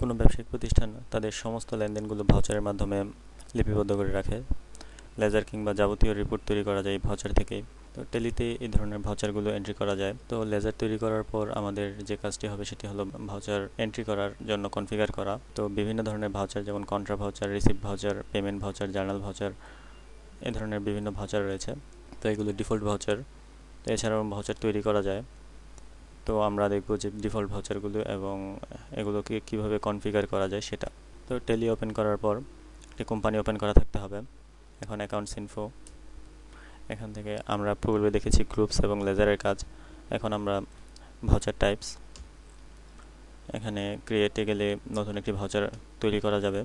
কোনো ব্যবসায়িক প্রতিষ্ঠান তাদের সমস্ত লেনদেনগুলো ভাউচারের মাধ্যমে লিপিবদ্ধ করে রাখে। লেজার কিংবা যাবতীয় রিপোর্ট তৈরি করা যায় এই ভাউচার থেকেই তো টেলিতে এই ধরনের ভাউচারগুলো এন্ট্রি করা যায়। তো লেজার তৈরি করার পর আমাদের যে কাজটি হবে সেটি হলো ভাউচার এন্ট্রি করার জন্য কনফিগার করা। তো বিভিন্ন ধরনের ভাউচার যেমন contra voucher receipt voucher payment voucher journal voucher এ ধরনের বিভিন্ন ভাউচার রয়েছে। তো এগুলো ডিফল্ট ভাউচার তো এছাড়াও ভাউচার তৈরি করা যায়। তো আমরা দেখব যে ডিফল্ট ভাউচারগুলো এবং এগুলোকে কীভাবে কনফিগার করা যায় সেটা। তো টেলি ওপেন করার পর একটি কোম্পানি ওপেন করা থাকতে হবে। এখন অ্যাকাউন্টস ইনফো এখান থেকে আমরা পূর্বে দেখেছি গ্রুপস এবং লেজারের কাজ। এখন আমরা ভাউচার টাইপস এখানে ক্রিয়েটে গেলে নতুন একটি ভাউচার তৈরি করা যাবে।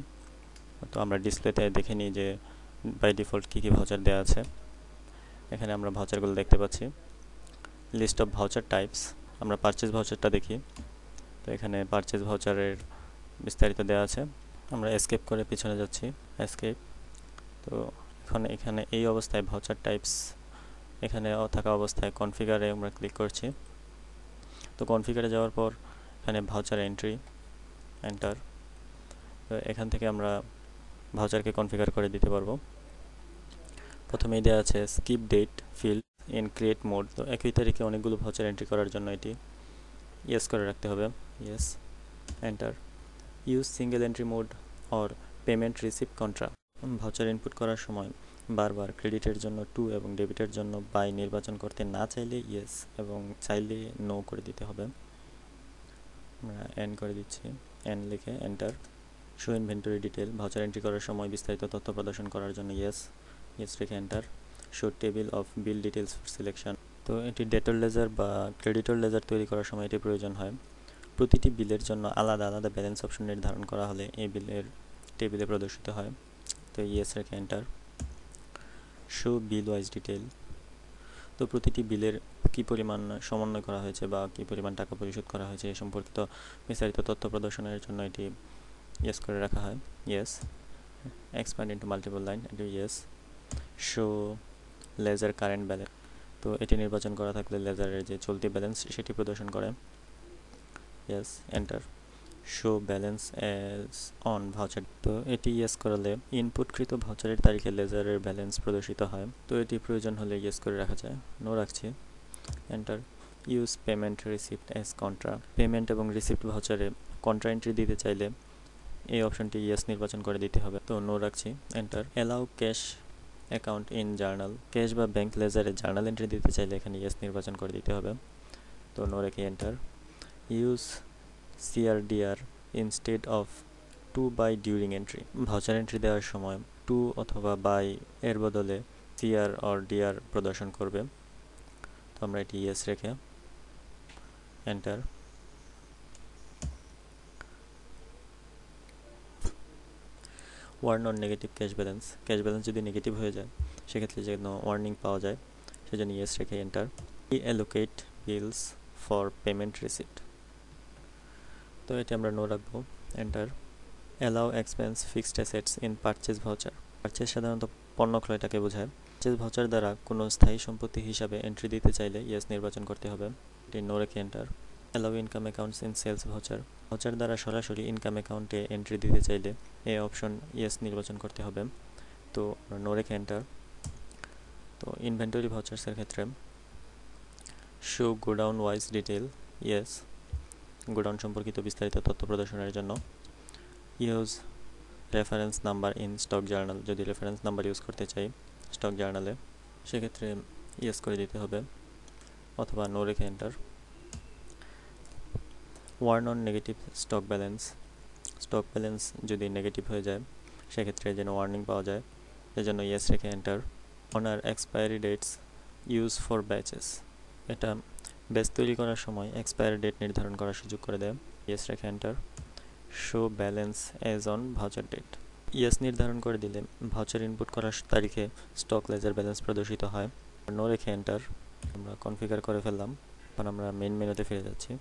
তো আমরা ডিসপ্লেতে দেখে নিই যে বাই ডিফল্ট কী কী ভাউচার দেওয়া আছে। এখানে আমরা ভাউচারগুলো দেখতে পাচ্ছি। লিস্ট অফ ভাউচার টাইপস আমরা পারচেজ ভাউচারটা দেখি। তো এখানে পারচেজ ভাউচারের বিস্তারিত দেওয়া আছে। আমরা এসকেপ করে পিছনে যাচ্ছি এসকেপ তো এখন এখানে এই অবস্থায় ভাউচার টাইপস এখানে থাকা অবস্থায় কনফিগারে আমরা ক্লিক করছি। তো কনফিগারে যাওয়ার পর এখানে ভাউচার এন্ট্রি এন্টার তো এখান থেকে আমরা ভাউচারকে কনফিগার করে দিতে পারব। প্রথমেই দেওয়া আছে skip date field in create mode তো একই তারিখে অনেকগুলো ভাউচার এন্ট্রি করার জন্য এটি ইয়েস করে রাখতে হবে। Yes enter use single entry mode or payment receive contra voucher input করার সময় বারবার ক্রেডিটের জন্য টু এবং ডেবিটের জন্য বাই নির্বাচন করতে না চাইলে ইয়েস এবং চাইলে নো করে দিতে হবে। আমরা এন করে দিচ্ছি। এন লিখে enter show inventory detail voucher entry করার সময় বিস্তারিত তথ্য প্রদর্শন করার জন্য ইয়েস ইয়েস লিখে enter show table of bill details for selection তো এটি ডেটর লেজার বা ক্রেডিটর লেজার তৈরি করার সময় এটি প্রয়োজন হয়। প্রতিটি বিলের জন্য আলাদা আলাদা ব্যালেন্স অপশন নির্ধারণ করা হলে এই বিলের টেবিলে প্রদর্শিত হয়। তো ইয়েস রেখে enter show bill wise detail তো প্রতিটি বিলের কি পরিমাণ সমন্বয় করা হয়েছে বা কি পরিমাণ টাকা পরিশোধ করা হয়েছে এ সম্পর্কিত বিস্তারিত তথ্য প্রদর্শনের জন্য এটি ইয়েস করে রাখা হয়। Yes expand into multiple line এটি yes show ledger current balance. তো এটি নির্বাচন করা থাকলে লেজারের যে চলতি ব্যালেন্স সেটি প্রদর্শন করে। Yes enter show balance as on voucher তো এটি ইয়েস করালে ইনপুটকৃত ভাউচারের তারিখে লেজারের ব্যালেন্স প্রদর্শিত হয়। তো এটি প্রয়োজন হলে ইয়েস করে রাখা যায়। নো রাখছি। Enter use payment receipt as contra payment এবং রিসিপ্ট ভাউচারে কন্ট্রা এন্ট্রি দিতে চাইলে এই অপশনটি ইয়েস নির্বাচন করে দিতে হবে। তো নো রাখছি। Enter allow cash account in journal. Cash বা ব্যাংক লেজারে জার্নাল এন্ট্রি দিতে চাইলে এখানে ইয়েস নির্বাচন করে দিতে হবে। তো নো রেখে enter. Use CR DR instead of to by during entry. Voucher entry দেওয়ার সময় টু অথবা বাই এর বদলে সিআর অর ডিআর প্রদর্শন করবে। তো আমরা এটি ইয়েস রেখে enter. Warn on negative cash balance cash balance যদি নেগেটিভ হয়ে যায়, সেক্ষেত্রে যেন ওয়ার্নিং পাওয়া যায়। সেজন্য ইয়েস রেখে enter E allocate bills for payment receipt তো এটি আমরা নো রাখব। Enter allow expense fixed assets in purchase voucher purchase সাধারণত পণ্য ক্রয়টাকে বোঝায়। পারচেজ ভাউচার দ্বারা কোনো স্থায়ী সম্পত্তি হিসাবে এন্ট্রি দিতে চাইলে ইয়েস নির্বাচন করতে হবে। এটি নো রেখে enter allow income accounts in sales voucher voucher দ্বারা সরাসরি ইনকাম অ্যাকাউন্টে এন্ট্রি দিতে চাইলে এ অপশন ইয়েস নির্বাচন করতে হবে। তো নো রেখে এন্টার তো ইনভেন্টরি ভাউচার্সের ক্ষেত্রে show godown wise detail yes godown সম্পর্কিত বিস্তারিত তথ্য প্রদর্শনের জন্য। Use reference number in stock journal যদি রেফারেন্স নাম্বার ইউজ করতে চাই স্টক জার্নালে সেক্ষেত্রে ইয়েস করে দিতে হবে। অথবা নো রেখে enter warn on negative stock balance stock balance যদি নেগেটিভ হয়ে যায়, সেক্ষেত্রে যেন ওয়ার্নিং পাওয়া যায় সেজন্য ইয়েস রেখে enter honour expiry dates use for batches এটা ব্যাচ তৈরি করার সময় এক্সপায়ারি ডেট নির্ধারণ করার সুযোগ করে দেয়। ইয়েস রেখে enter show balance as on voucher date yes নির্ধারণ করে দিলে ভাউচার ইনপুট করার তারিখে স্টক লেজার ব্যালেন্স প্রদর্শিত হয়। নো রেখে এন্টার আমরা কনফিগার করে ফেললাম। এখন আমরা মেন মেনুতে ফিরে যাচ্ছি।